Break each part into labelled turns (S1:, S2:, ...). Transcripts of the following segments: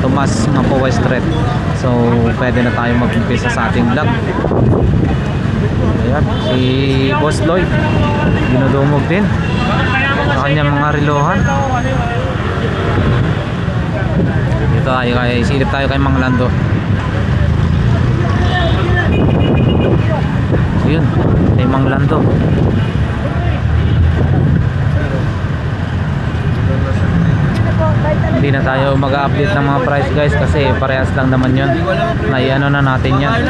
S1: Tomas Mapowa Street. So, pwede na tayo mag-umpisa sa ating vlog. Ayan, si Boss Lloyd. Dinudumog din. Sa kanyang mga rilohan. Dito tayo kay, silip tayo kay Mang Lando. Ayun, kay Mang Lando. Hindi na tayo mag-update ng mga price guys kasi parehas lang naman yun. Naiano na natin yan.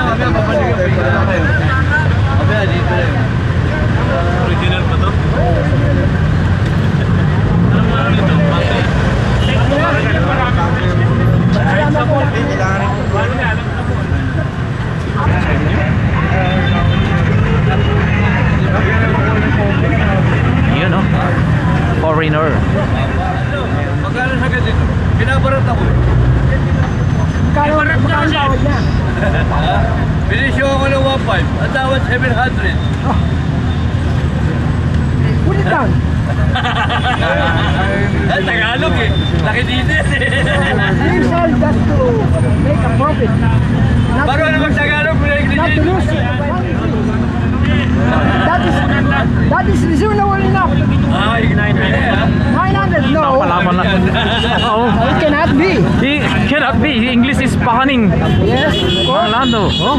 S2: Is. Yes.
S1: Orlando. Oh.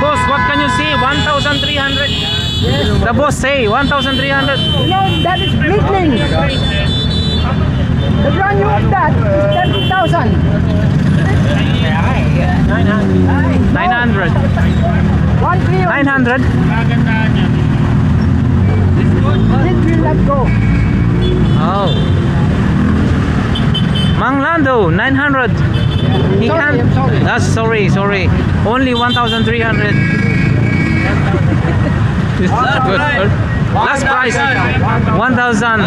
S1: Boss, what can you say? 1,300.
S2: Yes.
S1: The boss say 1,300.
S2: No, that is Britling. The brand new of that is 30,000.
S1: 900.
S2: One three.
S1: 900?
S2: It will not go.
S1: Oh. Mang Lando, 900. He
S2: Sorry,
S1: can't.
S2: I'm sorry.
S1: That's sorry, sorry. Only 1,300. Is that good? Last price 1,000.
S3: 1,000.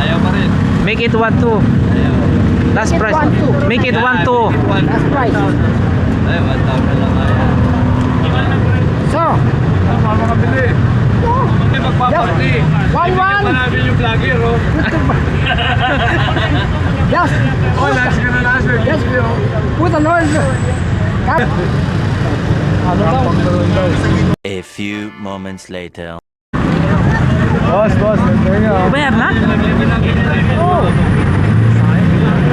S3: Ayaw pa rin.
S1: Make it 1,2.
S3: Ayaw.
S1: Last
S2: Make it
S1: price.
S2: 1,2.
S1: Make it 1,2.
S2: That's price.
S3: Ay, 1,000 lang kaya.
S2: So,
S3: magpaparty.
S2: One, one.
S3: pa namin yung vlogger, oh.
S2: yes.
S3: Oh, last ka na last week.
S2: Yes. Put an order. Cut. Ano daw?
S4: A few moments later.
S3: Boss, boss. Kaya.
S1: Bayad na?
S2: Oh.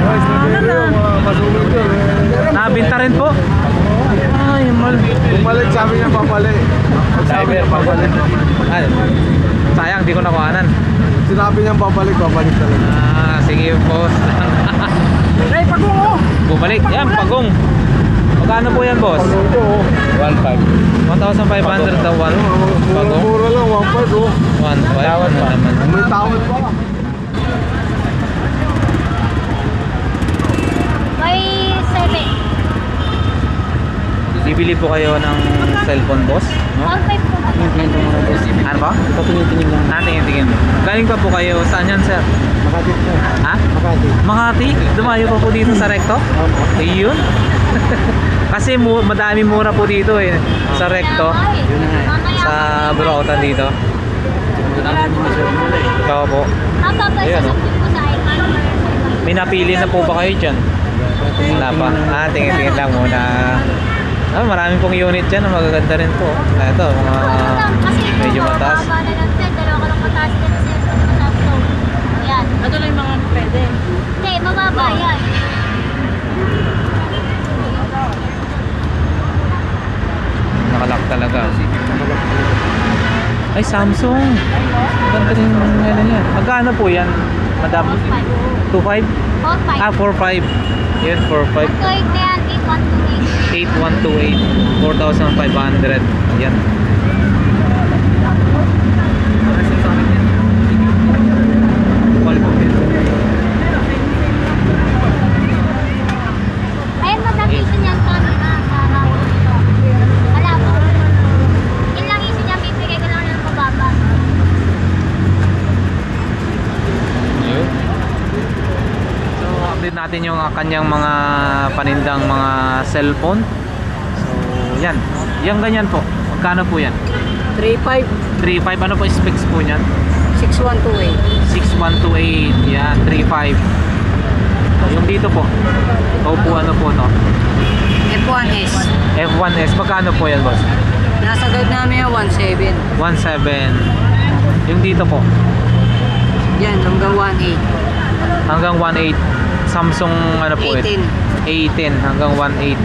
S1: Ano na?
S3: Masulog yun.
S1: Nabinta rin po. Ay, mal.
S3: Bumalik, sabi niya papalik. Sabi niya papalik.
S1: Ay, sayang, di ko nakuhanan.
S3: Sinabi niya papalik, papalik talaga.
S1: Ah, sige boss.
S2: Ray, pagungo.
S1: Bumalik. Yan, pagong. Magkano po yan, boss?
S3: Ito,
S1: 1,500 daw, one. Pagong.
S3: Mura lang, 1.5 oh.
S1: 1,500 Tawad pa. naman.
S3: May tawad pa.
S5: May seven.
S1: Bibili po kayo ng cellphone, boss? No?
S5: Five po ba?
S1: Ano ba? Patingin-tingin lang. Ah, tingin-tingin. Galing pa po kayo. Saan yan, sir?
S2: Makati po.
S1: Ha?
S2: Makati.
S1: Makati? Dumayo pa po dito sa Recto? Ayun. Kasi mu madami mura po dito eh. Sa Recto. Sa Burautan dito. Ikaw po. Ayan, oh. May napili na po ba kayo dyan? Wala pa. Ah, tingin-tingin lang muna. Ah, marami pong unit dyan na magaganda rin po. Ah, Ito, mga medyo mataas.
S5: Dalawa ka lang mataas din kasi mataas to. Yan.
S6: Ito lang yung mga pwede.
S5: Hindi, mababa yan.
S1: Nakalock talaga. Ay, Samsung. Ganda rin yung ano yan. Magkano po yan, madam? 2.5?
S5: All five.
S1: Ah, 4.5. Yun, 4.5.
S5: Ito yung na yan, 8128.
S1: 8128. 4,500. Yan.
S5: Ayan, madamitin yan sa ano na, sa hawak nito. Wala po. Yun lang yung siya, bibigay ko lang ng mababa.
S1: Yun. So, update natin yung uh, kanyang mga panindang mga cellphone. So, yan. Yung ganyan po. Magkano po yan?
S6: 3.5,
S1: 3.5. Ano po specs po niyan?
S6: 6.128.
S1: 6128. Yan, 35. Yung dito po. Opo ano po no?
S2: F1S.
S1: F1S, magkano po yan boss?
S2: Nasa guide namin yung 1.7.
S1: 1.7. Yung dito po.
S2: Yan, hanggang 1.8.
S1: Hanggang 1.8. Samsung ano po
S2: 18.
S1: 18 hanggang 1.8.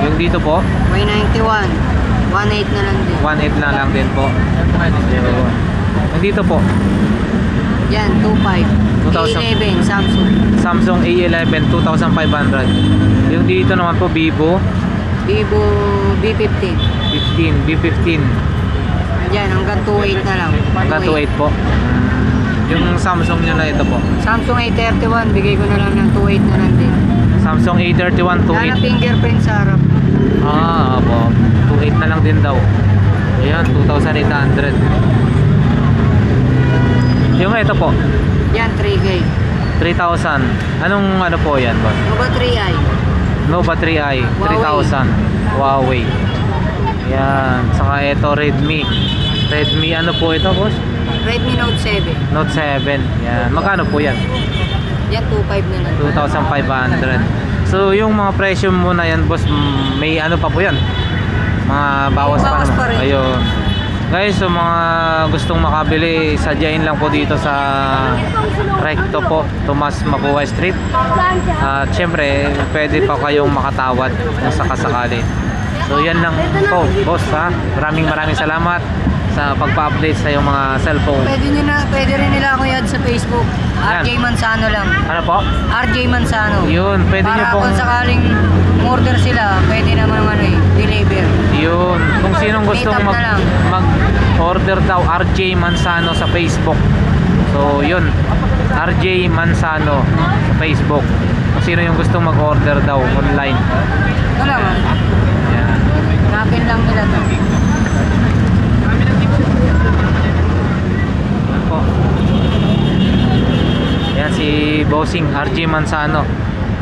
S1: Yung dito po,
S2: Y91. 1.8 na lang din.
S1: 1.8 na lang din po. Yun. Yung dito po,
S2: Yan, 2.5.
S1: 2,000.
S2: A11, Samsung.
S1: Samsung A11 2,500. Yung dito naman po, Vivo
S2: Vivo B15.
S1: 15, B15
S2: Yan, hanggang 2.8 na lang.
S1: hanggang 2.8 po. Yung Samsung nyo na ito po.
S2: Samsung A31, bigay ko na lang ng 2.8 na lang din.
S1: Samsung A31
S2: Wala
S1: 2.8.
S2: fingerprint sa harap.
S1: Ah, opo. 2.8 na lang din daw. Ayan, 2,800. Yung ito po,
S2: Yan, 3K.
S1: 3,000. Anong ano po yan, boss?
S2: Nova 3i.
S1: Nova 3i, 3,000. Huawei. Yan. Saka ito, Redmi. Redmi, ano po ito, boss?
S2: Redmi Note 7.
S1: Note 7. Yan. Magkano po yan?
S2: Yan, 2.5 na lang.
S1: 2,500. So, yung mga presyo mo na yan, boss, may ano pa po yan? Mga bawas,
S2: May bawas
S1: pa
S2: pa rin.
S1: Ayun. Guys, so mga gustong makabili, sadyain lang po dito sa Recto po, Tomas Mabuhay Street. At syempre, pwede pa kayong makatawad kung sakasakali. So yan lang po, boss ha. Maraming maraming salamat sa pagpa-update sa iyong mga cellphone.
S2: Pwede, nyo na, pwede rin nila ako i-add sa Facebook.
S1: Yan.
S2: RJ Manzano lang.
S1: Ano po?
S2: RJ Manzano.
S1: Yun, pwede nyo
S2: Para
S1: pong...
S2: kung sakaling order sila, pwede naman ano eh, deliver.
S1: Yun. Kung sinong
S2: up
S1: mag,
S2: na lang.
S1: mag-order daw, RJ Manzano sa Facebook. So, yun. RJ Manzano sa Facebook. Kung sino yung gustong mag-order daw online.
S2: Ito lang.
S1: Yan.
S2: hanapin lang nila to.
S1: Yan po. Yan si Bossing RJ Manzano.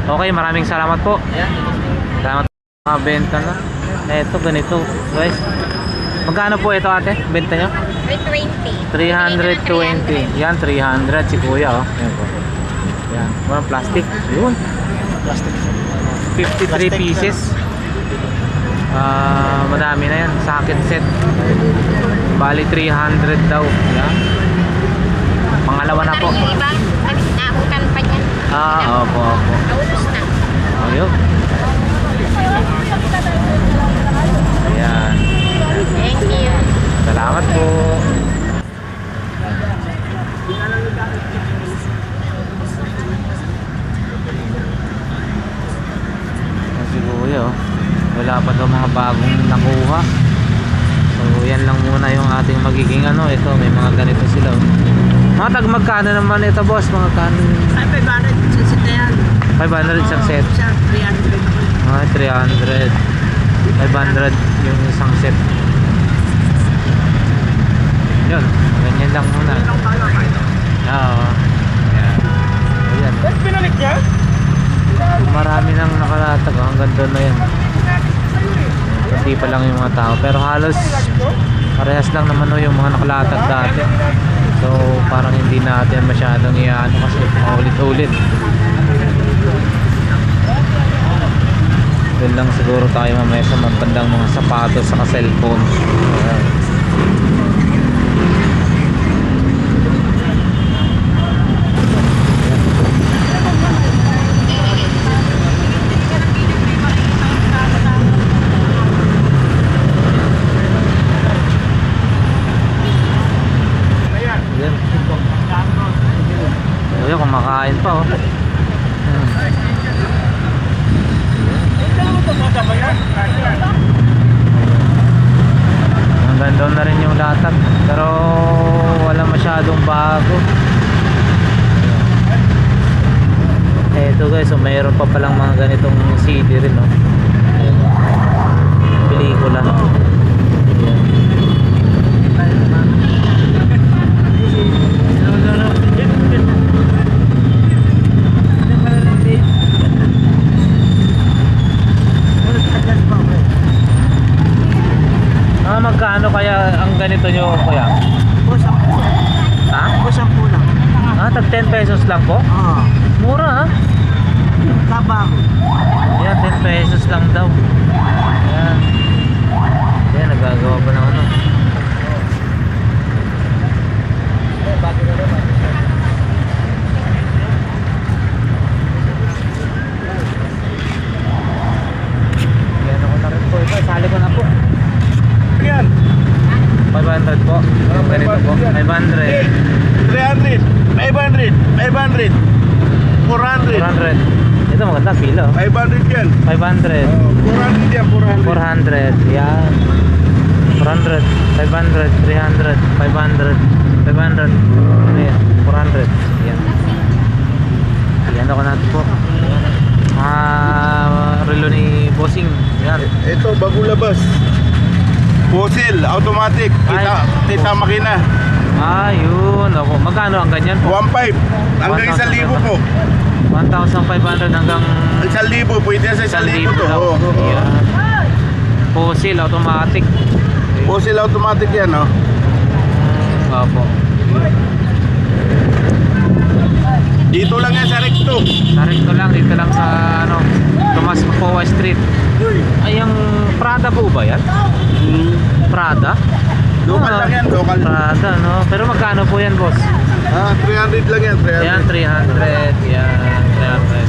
S1: Okay, maraming salamat po. Salamat po mga benta na. Eto, ganito. Guys. Magkano po ito ate? Benta nyo?
S5: 320.
S1: 320. Yan, 300 si kuya oh. Yan po. Yan. Walang plastic. Yun. Plastic. 53 pieces. Ah, madami na yan. Socket set. Bali 300 daw. Yan. Pangalawa na po.
S5: Yung iba, naabutan pa niya.
S1: Ah, opo, opo.
S5: Naubos na.
S1: Ayun. Ayan.
S5: Thank you.
S1: Salamat po. Yan Si Kuya, oh. wala pa daw mga bagong nakuha. So, yan lang muna yung ating magiging ano. Ito, may mga ganito sila. Oh. Mga tag magkano naman ito, boss? Mga kano?
S2: Ay, 500 sa set na yan.
S1: 500 isang set.
S2: Siya, 300.
S1: Mga 300. 500 yung isang set. Yun, ganyan lang muna. Oo. Ayan. Ayan.
S2: Pinalik niya?
S1: Marami nang nakalatag. Hanggang doon na yan. Hindi pa lang yung mga tao. Pero halos parehas lang naman oh, yung mga nakalatag dati. So parang hindi natin masyadong iyaano kasi paulit-ulit. Doon lang siguro tayo mamaya sa mga bandang mga sapatos sa cellphone. Ayan. Yan. Kuya, kumakain pa oh. Hanggang doon na rin yung latag. Pero wala masyadong bago. Eto guys, so mayroon pa palang mga ganitong CD rin, no? Ayan. Pelikula. Ayan. Ah, magkano kaya ang ganito nyo, kuya?
S2: O, 10.
S1: Ha?
S2: O, 10 lang.
S1: Ah, tag 10 pesos lang po?
S2: Oo.
S1: Mura ah.
S2: Tabang.
S1: Yan, 10 pesos lang daw. Yan. Yan, nagagawa pa ng ano. Yan ako na rin po. Ito, sali ko na po.
S3: Yan.
S1: 500 po. Yung ganito po. 500.
S3: 300, 500, 500, 400.
S1: 400. Ito maganda pila. oh.
S3: 500 yan.
S1: 500.
S3: Oh, 400 yan, 400.
S1: 400. Yan. 400. 500. 300. 500. 500. Ano yan? 400. Yan. Yan ako natin po. Yan. Mga relo ni Bossing. Yan.
S3: Ito, bago labas. Fossil, automatic. Kita, kita makina.
S1: Ah, yun. Ako. Magkano ang ganyan po?
S3: 1.5. Hanggang 1,000 po.
S1: 1,500 hanggang
S3: 1,000, pwede sa 1,000 to.
S1: Yan. Fossil, automatic.
S3: Fossil automatic yan, oh.
S1: Opo.
S3: Dito lang yan sa Recto.
S1: Tarik ko lang, dito lang sa ano, Tomas Mapowa Street. Ay, ang Prada po ba yan? Prada?
S3: Local
S1: Ah,
S3: lang yan, local.
S1: Prada, no? Pero magkano po yan, boss?
S3: Ah, 300 lang yan, 300.
S1: Ayan, 300. Yan, 300.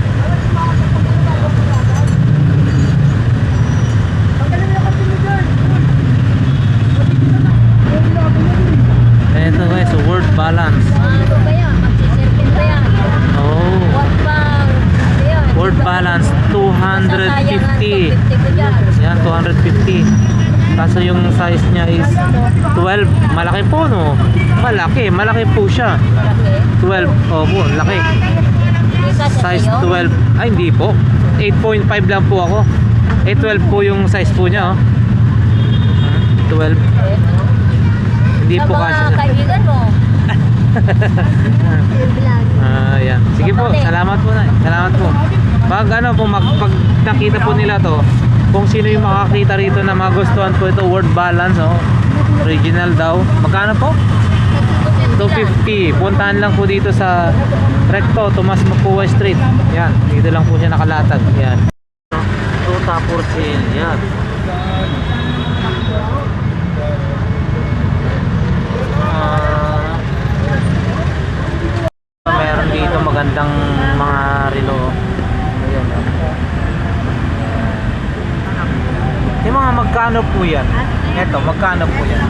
S1: Ito guys, word balance.
S5: Ano ba yan? Magsiserpin ba yan?
S1: Oh?
S5: Ano yan?
S1: word balance
S5: Sasayangan
S1: 250.
S5: 250 ko dyan.
S1: Yan, 250. Kaso yung size niya is 12. Malaki po, no? Malaki, malaki po siya.
S5: Malaki.
S1: 12. Opo, laki. Size
S5: sayo?
S1: 12. Ay, hindi po. 8.5 lang po ako. 8.12 po yung size po niya, oh. Hmm, 12. Hindi po kasi.
S5: kaibigan mo.
S1: Ah, yan. Sige po, salamat po na. Salamat po. Pag ano po, mag, pag nakita po nila to, kung sino yung makakita rito na magustuhan po ito, word balance, oh. Original daw. Magkano po? 250. Puntahan lang po dito sa Recto, Tomas Mapua Street. Yan, dito lang po siya nakalatag. Yan. Tuta Porcel. Yan. Ah, meron dito magandang mga relo. Ayan. oh. Yung mga magkano po yan? Ito, magkano po yan?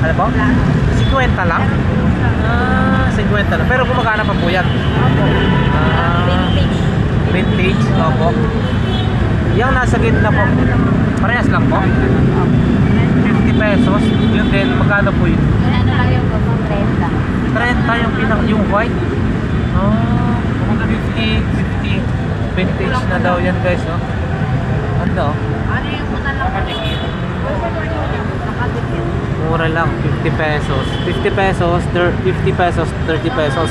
S1: Ano po? 50 lang? Ah, 50 lang. Pero gumagana pa po yan. Ah, vintage. Opo. Yung nasa gitna po. Parehas lang po. 50 pesos. Yun din, magkano po yun?
S5: Ano lang yung gabang 30.
S1: 30 yung pinang yung white. Oh, 50, 50. Vintage na daw yan guys, oh. Ano?
S5: Ano yung mga nakadikit?
S1: Mura lang, 50 pesos. 50 pesos, thir- 50 pesos, 30 pesos.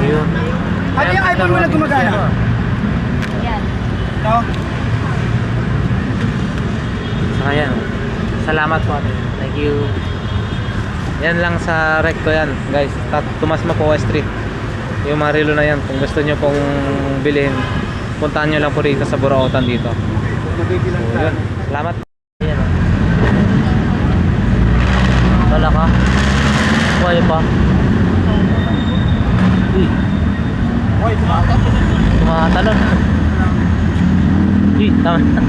S1: Yun.
S2: Ano yung iPhone mo na gumagana?
S5: Yan.
S2: No?
S1: Saka yan. Salamat po ate. Thank you. Yan lang sa recto yan, guys. Tat Tomas Mapua Street. Yung mga relo na yan, kung gusto nyo pong bilhin, puntahan nyo lang po rito sa Burautan dito. So, yun. Salamat. Oh. Wala ka? Wala pa? Uy. Tumatalon. Uy, tama.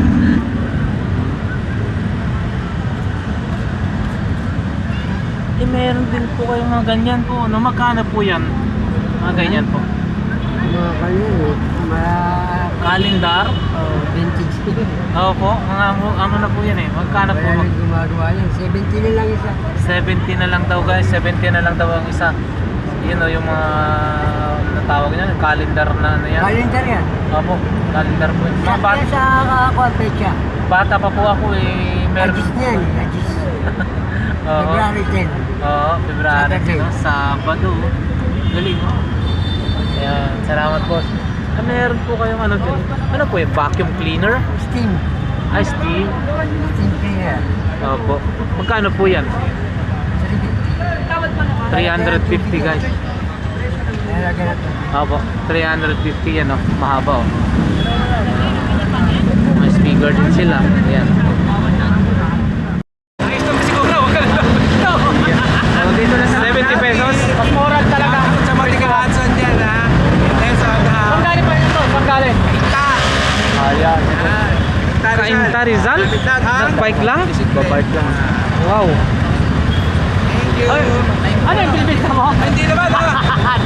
S1: Eh, meron din po kayong mga ganyan po. No, magkano po yan? Mga ganyan po.
S2: Mga eh. Mga
S1: Kalindar?
S2: oh, vintage eh.
S1: Oo po. Mga ano na po yan eh. Magkano po?
S2: Gumagawa yan. 70 na lang isa.
S1: 70 na lang daw guys. 70 na lang daw ang isa. Yun o yung mga natawag niya. Calendar na ano yan.
S2: Calendar yan.
S1: Opo. Calendar po. yun. Mga bata,
S2: sa uh, pecha.
S1: bata pa po ako eh. Meron.
S2: Agis na yan. Agis. February 10.
S1: Oo, February
S2: Saturday.
S1: no? Sabado. Galing. no? Ayan, salamat boss. Ah, meron po kayong ano dyan. Ano po yung vacuum cleaner?
S2: Steam.
S1: Ay, steam.
S2: Steam cleaner.
S1: Opo. Magkano po yan? 350 guys. Opo, 350 yan oh. Mahaba oh. May speaker din sila. Ayan. So, dito na sa 70 pesos.
S2: Pagmurag talaga.
S3: Sa mga tigahansan dyan ha. Quezon ha.
S2: Pagkali pa ito, pagkali.
S1: Ayan. Kainta Rizal? Nagbike lang? Nagbike lang. Wow.
S2: Ay, ano yung bilbil mo?
S3: Hindi naman.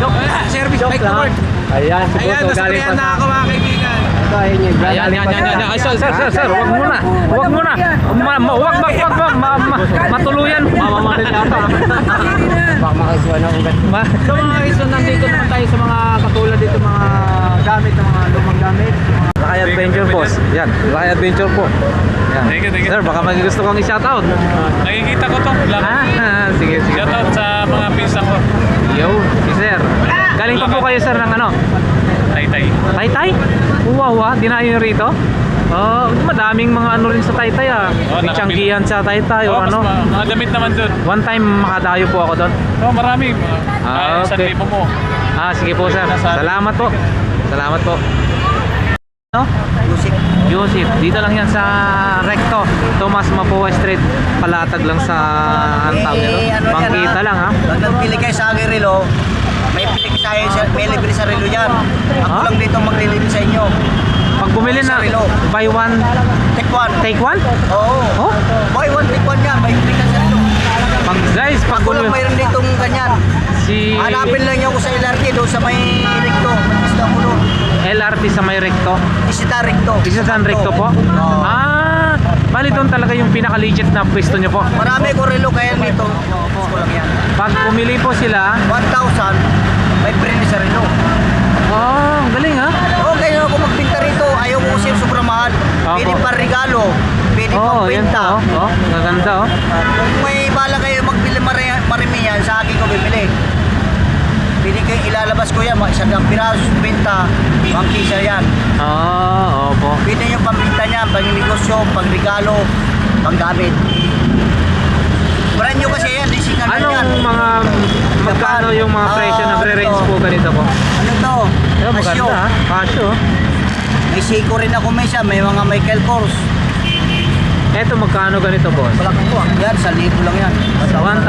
S2: Joke.
S3: Service
S2: Joke
S3: bike to work.
S1: Ayan, si
S3: Ayan, nasa
S1: pa
S3: na ako mga kaibigan.
S2: Ito, ayun yun.
S1: Ayan, yan, yan, yan, yan. Ay, sir, sir, sir, sir, wag muna. Wag muna. Ma, ma, wag, wag, wag, wag, ma, ma, matuluyan. Mamamalil yata.
S2: Baka makasuha ng ugat.
S1: Ma,
S2: So mga ison, nandito naman tayo sa mga katulad dito mga gamit, ng mga lumang gamit.
S1: Lakay Adventure Boss. Yan, Lakay Adventure po. Yan.
S3: Thank you, thank you.
S1: Sir, baka may gusto kong i-shoutout.
S3: Nakikita ko to. Vlog.
S1: Ah, sige, sige.
S3: Shoutout sa mga pinsan ko.
S1: Yo, si sir. Galing pa po kayo sir ng ano?
S3: Taytay.
S1: Taytay? Ah, dinayo nyo rito? Oh, madaming mga ano rin sa Taytay ah.
S3: Oh,
S1: May sa Taytay o
S3: Oh, mas
S1: ano.
S3: ma- mga damit naman dun.
S1: One time makadayo po ako doon.
S3: Oh, marami.
S1: Ah,
S3: Ah, Isang
S1: okay.
S3: libo mo.
S1: Ah, sige po sir. Salamat po. Salamat po. No? Yusip. Dito lang yan sa Recto. Tomas Mapua Street. Palatag lang sa ang tawag nito.
S6: Eh, ano yan,
S1: Bangkita
S6: ha?
S1: lang ha.
S6: Pag nagpili kayo sa aking relo, may pili kayo sa may libre sa relo yan. Ako
S1: Ha?
S6: lang dito maglilibre sa inyo.
S1: Bumili na
S6: Sa relo.
S1: buy one,
S6: Take one.
S1: take one.
S6: Oo.
S1: Oh?
S6: Buy one, take one yan. May libre ka sa relo.
S1: Pag guys, pag
S6: Ako lang
S1: bumili
S6: mayroon ditong ganyan.
S1: si
S6: Hanapin lang niyo ako sa LRT doon sa may recto. Isda ko doon.
S1: LRT sa may Recto.
S6: Isda recto.
S1: Isasaan Recto po?
S6: Oo.
S1: Ah, bali doon talaga yung pinaka-legit na pwesto nyo po.
S6: Marami ko relo kaya dito. Gusto ko lang yan.
S1: Pag pumili po sila,
S6: 1,000, may free sa relo.
S1: oh, galing ha.
S6: Oo, kaya ako magbinta rito. Ayaw ko kasi sobrang mahal. Pwede
S1: Opo.
S6: pa regalo. Pwede
S1: Oo,
S6: pang
S1: oh, yan
S6: benta.
S1: po. Oh, maganda oh.
S6: Kung may bala kayo magbili mari- marami yan, sa akin ko bibili. Pwede kayo ilalabas ko yan, mga isang daang piraso, benta, mga kisa yan.
S1: Ah, opo.
S6: Pwede nyo pambinta niyan, pang negosyo, pang regalo, pang gamit. Brand nyo kasi yan, risikan na yan.
S1: Anong mga magkano yung mga
S6: Ah,
S1: presyo na pre-range
S6: ito.
S1: po ganito po?
S6: Ano to?
S1: Eh, maganda ha. Casio.
S6: May Seiko rin ako may isa, may mga Michael Kors.
S1: Eto magkano ganito boss?
S6: Yan, sa libo lang yan.
S1: 1,000.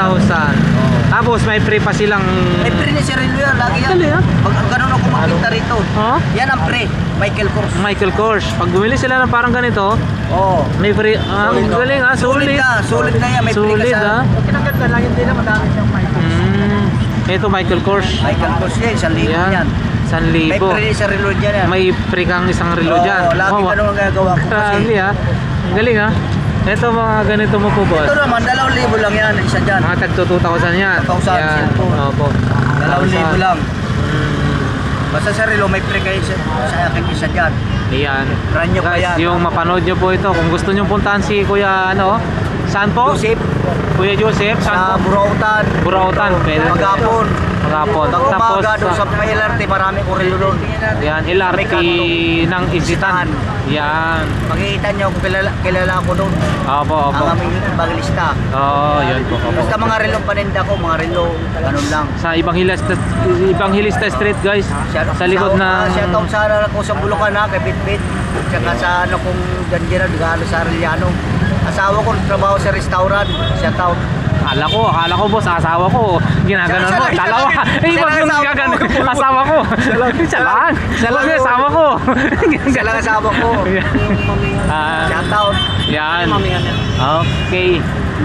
S1: Tapos may free pa silang
S6: May pre ni Sir Elio yan, lagi yan.
S1: Dali, ah.
S6: Pag ganun ako makita rito.
S1: Oh,
S6: Yan ang pre, Michael Kors.
S1: Michael Kors. Pag bumili sila ng parang ganito,
S6: Oo.
S1: may free. Ah, ang galing ah,
S6: Sulit
S1: sulit.
S6: na, sulit na yan. May pre
S1: Sulit
S6: ka sa
S1: ah.
S2: Kinaganda lang, hindi na madami siyang mic.
S1: Mm. Ito Michael Kors.
S6: Michael Kors yan, sa libo
S1: Yan.
S6: yan.
S1: San
S6: May
S1: libo.
S6: pre ni Sir Elio dyan yan.
S1: May free kang isang relo dyan.
S6: Oo, lagi
S1: Oh,
S6: ganun ang gagawa ko kasi.
S1: Grabe ah. Ang galing ah. Ito mga ganito mo po boss.
S6: Ito naman, dalawang libo lang yan, isa dyan.
S1: Mga tagto 2,000 yan.
S6: 2,000
S1: Yan.
S6: cellphone.
S1: Opo.
S6: Dalawang
S1: 2,000.
S6: libo lang.
S1: Mm.
S6: Basta Sir Elio, may pre kayo sa, sa akin isa dyan.
S1: Ayan.
S6: Brand new pa
S1: Guys,
S6: yan.
S1: yung mapanood nyo po ito, kung gusto nyo puntahan si Kuya, ano, saan po?
S6: Joseph,
S1: Kuya Joseph,
S6: sa
S1: saan po?
S6: Burautan.
S1: Burautan, pwede.
S6: Magapon.
S1: Magapon.
S6: Pag
S1: Tapos,
S6: umaga doon sa
S1: sa,
S6: may LRT, marami ko rin doon.
S1: yan, LRT ng Isitan. Yan.
S6: Makikita nyo kung kilala, kilala ko doon.
S1: Opo, opo.
S6: Ang aming baglista.
S1: Oo, oh, yun po. Opo.
S6: Basta mga relong paninda ko, mga relo, ganun lang.
S1: Sa Evangelista, Evangelista Street, guys. Sa likod na...
S6: Siya taong sana ako sa Bulucan ha, kay Bitbit. Tsaka sa ano kung Janjira, Dugalo sa Arellano. Asawa ko, trabaho sa restaurant. Siya taon.
S1: Akala ko, akala ko boss, asawa ko. Ginaganon mo, dalawa. Eh, wag yung gaganon. Asawa ko. Siya lang. Siya lang. Asawa ko.
S6: Siya lang asawa ko.
S1: Ah,
S6: Siya taon.
S1: yan. Okay.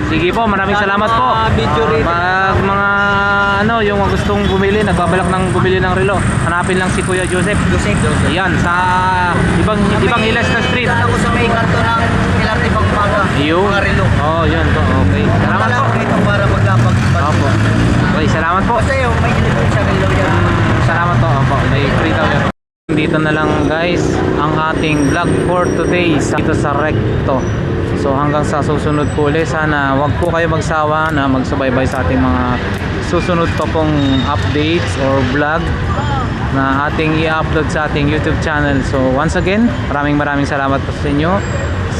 S1: Sige po, maraming salamat po.
S2: video rito.
S1: Pag mga ano, yung gustong bumili, nagbabalak ng bumili ng relo, hanapin lang si Kuya Joseph.
S6: Joseph.
S1: Yan, sa ibang ibang Hilas na street.
S6: Dala ko sa may kanto ng LRT pang umaga.
S1: Yun.
S6: Mga relo.
S1: Oh, yun po. Okay. Salamat po.
S6: dito para maglapag.
S1: Opo. Okay, salamat po.
S6: Basta yung may delivery sa relo yan.
S1: Salamat po. Opo, may free daw yan. Dito na lang guys ang ating vlog for today sa, dito sa Recto. So hanggang sa susunod po ulit, sana wag po kayo magsawa na magsubaybay sa ating mga susunod pa pong updates or vlog na ating i-upload sa ating YouTube channel. So once again, maraming maraming salamat po sa inyo.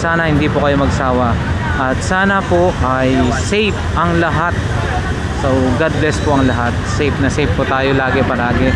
S1: Sana hindi po kayo magsawa. At sana po ay safe ang lahat So, God bless po ang lahat. Safe na safe po tayo lagi palagi.